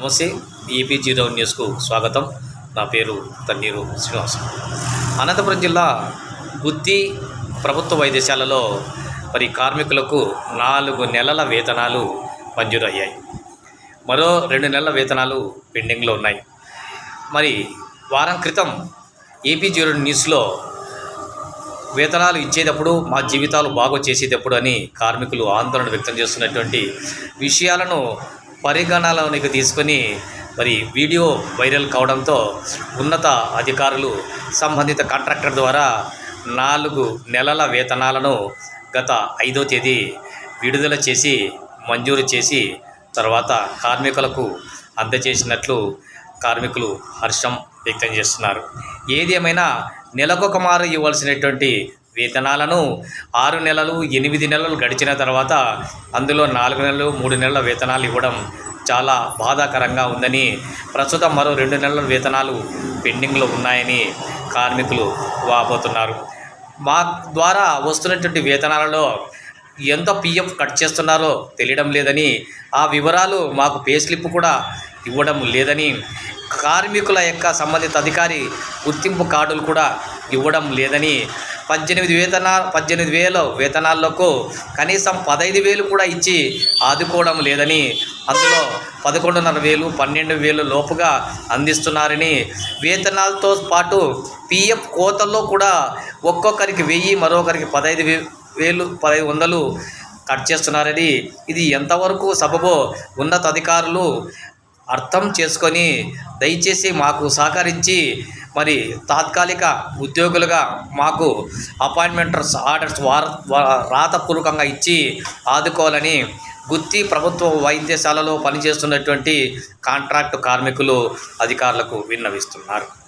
నమస్తే AP zero న్యూస్కు స్వాగతం. నా పేరు తన్నీరు శ్రీనివాస్ అనంతపురం జిల్లా గుత్తి ప్రభుత్వ వైద్యశాలలో మరి కార్మికులకు నాలుగు నెలల వేతనాలు మంజూరు అయ్యాయి మరో రెండు నెలల వేతనాలు పెండింగ్లో ఉన్నాయి. మరి వారం క్రితం ఏపీ జీరో న్యూస్లో వేతనాలు ఇచ్చేటప్పుడు మా జీవితాలు బాగు చేసేటప్పుడు అని కార్మికులు ఆందోళన వ్యక్తం చేస్తున్నటువంటి విషయాలను పరిగణలోనికి తీసుకొని మరి వీడియో వైరల్ కావడంతో ఉన్నత అధికారులు సంబంధిత కాంట్రాక్టర్ ద్వారా నాలుగు నెలల వేతనాలను గత ఐదో తేదీ విడుదల చేసి మంజూరు చేసి తర్వాత కార్మికులకు అందజేసినట్లు కార్మికులు హర్షం వ్యక్తం చేస్తున్నారు. ఏది ఏమైనా నెలకొక మారు ఇవ్వాల్సినటువంటి వేతనాలను ఆరు నెలలు ఎనిమిది నెలలు గడిచిన తర్వాత అందులో నాలుగు నెలలు మూడు నెలల వేతనాలు ఇవ్వడం చాలా బాధాకరంగా ఉందని ప్రస్తుతం మరో రెండు నెలల వేతనాలు పెండింగ్లో ఉన్నాయని కార్మికులు వాపోతున్నారు. మా ద్వారా వస్తున్నటువంటి వేతనాలలో ఎంత పిఎఫ్ కట్ చేస్తున్నారో తెలియడం లేదని ఆ వివరాలు మాకు పే స్లిప్ కూడా ఇవ్వడం లేదని కార్మికుల యొక్క సంబంధిత అధికారి గుర్తింపు కార్డులు కూడా ఇవ్వడం లేదని పద్దెనిమిది వేతన పద్దెనిమిది వేల వేతనాలకు కనీసం పదహైదు వేలు కూడా ఇచ్చి ఆదుకోవడం లేదని అందులో పదకొండున్నర వేలు పన్నెండు వేలు లోపుగా అందిస్తున్నారని వేతనాలతో పాటు పిఎఫ్ కోతల్లో కూడా ఒక్కొక్కరికి వెయ్యి మరొకరికి పదహైదు వేలు పదహైదు వందలు కట్ చేస్తున్నారని ఇది ఎంతవరకు సబబో ఉన్నత అధికారులు అర్థం చేసుకొని దయచేసి మాకు సహకరించి మరి తాత్కాలిక ఉద్యోగులుగా మాకు అపాయింట్మెంట్స్ ఆర్డర్స్ వార రాతపూర్వకంగా ఇచ్చి ఆదుకోవాలని గుత్తి ప్రభుత్వ వైద్యశాలలో పనిచేస్తున్నటువంటి కాంట్రాక్టు కార్మికులు అధికారులకు విన్నవిస్తున్నారు.